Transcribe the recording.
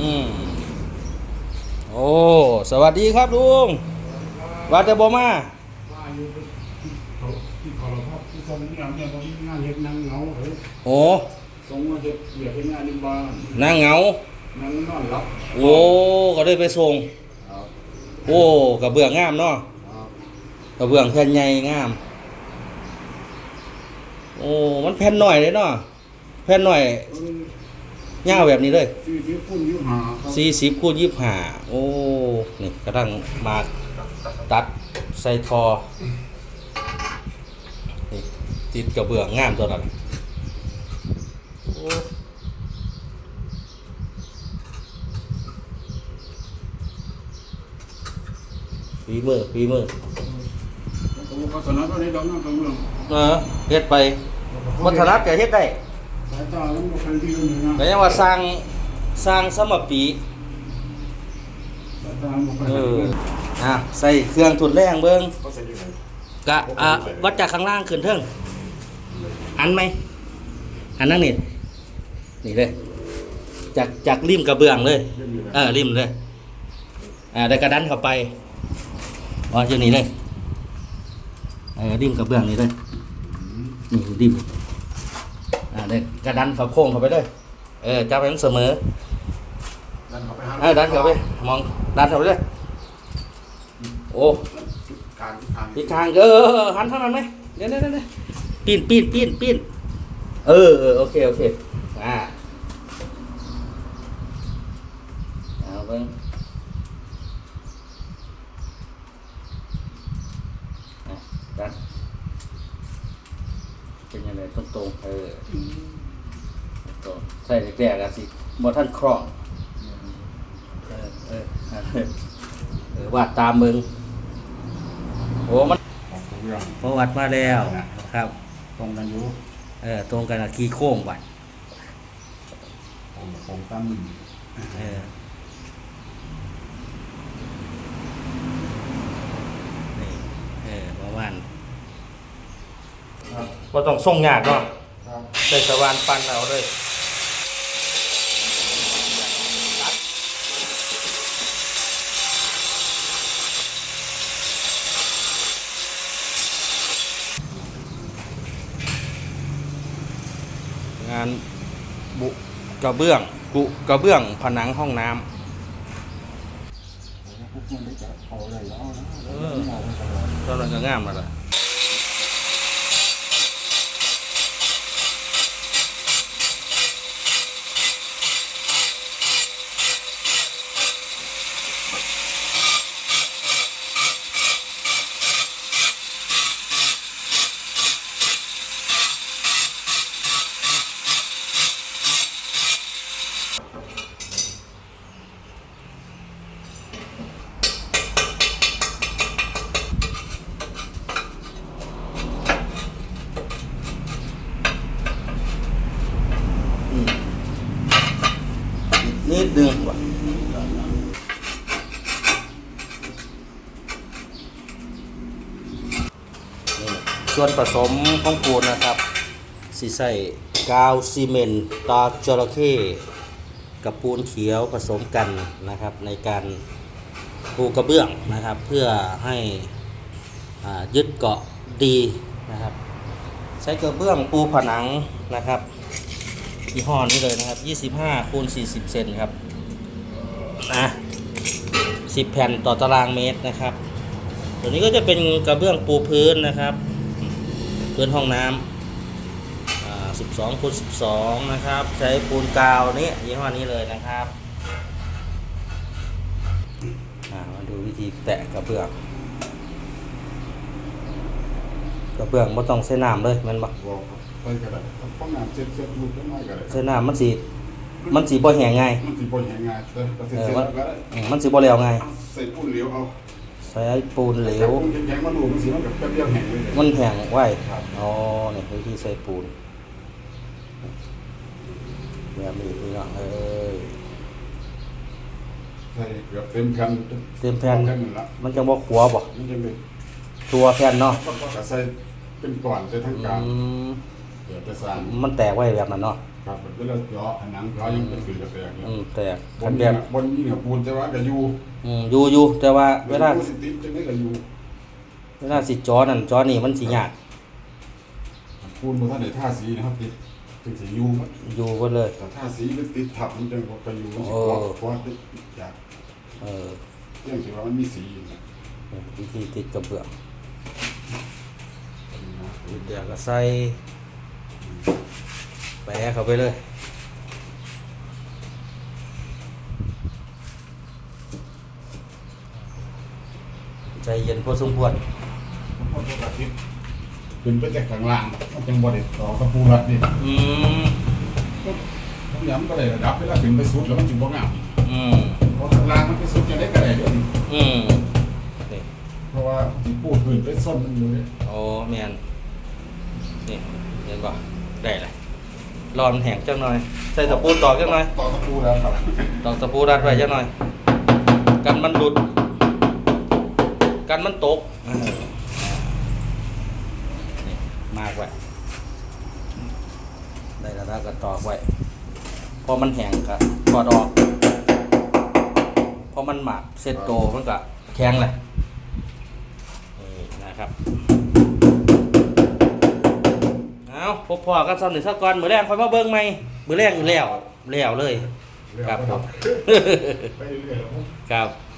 อืมโอ้สวัสดีครับลุงวัดแต่บ่มาว่าอยู่เขาที่เขาเราครับที่ทรงเนี่ยเนี่ยเขามีงานเฮ็ดนั่งเหงาเฮ้ยโอ้ทรงมาเฮ็ดเวียกเฮ็ดงานในบ้านนางเหงานั่งนอนหลับโอ้ก็ได้ไปส่งครับโอ้กระเบื้องงามเนาะครับกระเบื้องแผ่นใหญ่งาม โอ้มันแผ่นหน่อยเลยเนาะแผ่นหน่อย ยาวแบบนี้เลยสี่สิบคูณยี่สิบห้าครับสี่สิบคูณยี่สิบห้าโอ้นี่กระทั่งมาตัดใส่ทอนี่ติดกระเบื้องงามตัวนั้นโอ้ฝีมือฝีมือเขาบอกว่าสนับสนุนในดอกน้ำตะเมืองเออเฮ็ดไปวัฒนธรรมก็เฮ็ดได้ สายตาแล้วมันเป็นที่นึงนะแต่ยังว่าสร้างสร้างสมปีสายตามันเป็นเอออะใส่เครื่องทุนแรงเบิ่งเขาใส่ยังไงกะอะวัดจากข้างล่างขึ้นเทิงอันไหมอันนั้นนี่นี่เลยจากจากริมกระเบื้องเลยเออริมเลยอ่าได้กระดันเข้าไปอ๋ออยู่นี่เลยเออริมกระเบื้องนี่เลยนี่ริม อ่าได้กระดันเข้าโค้งเข้าไปเลยเออจับให้มันเสมอดันเข้าไปหาเออดันเข้าไปมองดันเข้าไปเลยโอ้กลางทางอีกทางเออเออเออหันเท่านั้นไหมเดี๋ยวเดี๋ยวเดี๋ยวปีนปีนปีนปีนเออเออโอเคโอเคอ่าเอาเบิ้งอะดัน นยังไงตรงตรงๆเออตรงใส่แรกๆอะสิบอท่านครองเออเออเออวาดตามมึงโอ้มันของตะวัดมาแล้วครับ ตรงกันอยู่เออตรงกันกับขี้โค้งวัดของของตั้มเออนี่เออประมาณ ครับ ว่าต้องส่งยากเนาะครับใส่สว่านปันเอาเลยงานบุกระเบื้อง กุกระเบื้องผนังห้องน้ำพวกมันได้จะเอาอะไรแล้วนะเออตอนนั้นก็งามแล้วล่ะ นิดนึงว่ะส่วนผสมของปูนนะครับสีใส่กาวซีเมนต์ตาจระเข้กับปูนเขียวผสมกันนะครับ ในการปูกระเบื้องนะครับ เพื่อให้ยึดเกาะดีนะครับ ใช้กระเบื้องปูผนังนะครับ ยี่ห้อนี้เลยนะครับ 25คูณ40 เซนครับนะ10 แผ่นต่อตารางเมตรนะครับ ตัวนี้ก็จะเป็นกระเบื้องปูพื้นนะครับ พื้นห้องน้ำอ่า12คูณ12 นะครับ ใช้ปูนกาวนี้ยี่ห้อนี้เลยนะครับอ่ามาดูวิธีแตะกระเบื้องกระเบื้องไม่ต้องใช้น้ำเลยมันบ่บอก ไปก็ได้ป้องงานเซ็ตเซ็ตรูปได้ไหมก็ได้ใช้น้ำมันสิมันสิบ่แห้งง่ายมันสิบ่แห้งง่ายแต่ก็เซ็ตเออเซ็ตมันก็ได้อืมมันสิบ่เหลวง่ายใส่ปูนเหลวเอาใช้ปูนเหลวปูนแข็งๆมาดูมันสิมันกับแป๊บเดียวแห้งเลยมันแห้งไว้ครับ อ๋อนี่วิธีใส่ปูนแบบนี้พี่น้องเอ้ยใส่เกือบเต็มแผ่นเต็มแผ่นแผ่นนั่นละมันจะบ่ขัวบ่มันจะเป็น ตัวแผ่นเนาะ ก็ก็ใส่เป็นก่อนใส่ทั้งกลางอืม เดี๋ยวจะสร้างมันแตกไว้แบบนั้นเนาะคครับเวลาเจาะผนังเจาะยังเป็นสื่อกระแตกเนี่ยอืมแต่บคันนแบนี้บบนนี้เนี่ยปูนแต่ว่าก็อยู่อืมอยู่อยู่แต่ว่าเวลาสิติดจังได๋ก็อยู่เวลาสิจอนั่นจอนี่มันสิยากปูนบ่ทันได้ทาสีนะครับติดเป็นสีอยู่มันอยู่เบิดเลย แต่ทาสีมันติดทับมันจังบ่ก็อยู่มันสิโอ้กรอบกรอบติดจากเออเรื่องที่ว่ามันมีสีอยู่นะวิธีติดกระเบื้องนะเดี๋ยวก็ใส่ แปะเข้าไปเลย ใจเย็นพอสมควรมันก็ปกติขึ้นไปจากข้างล่างมันจังบ่ได้ต่อกับปูรัดนี่อืมผมย้ำก็ได้ระดับเวลาขึ้นไปสุดแล้วมันจึงบ่งามอืมเพราะข้างล่างมันไปสุดจังได๋ก็ได้เด้อนี่อืมนี่เพราะว่าที่ปูขึ้นไปส้นมันอยู่เนี่ยโอ้แมนนี่เห็นป่ะ ได้เลยรอมันแห้งจังหน่อย ใส่ตะปูตอกจังหน่อยต่อตะปูแล้วครับตอกตะปูรัดไว้จังหน่อย กันมันหลุด กันมันตกอ่านี่มากไว้ได้แล้วนะก็ตอกไว้พอมันแห้งก็ถอดออกพอมันหมักเสร็จโตมันก็แข็งเลยนี่นะครับ พบพอกันสำหนึ่งสักก่อนมือแรงคอยมาเบิ้งไหมมือแรงอยู่แล้วแล้วเลย ครับผม ไปเรื่อยๆแล้วผมครับ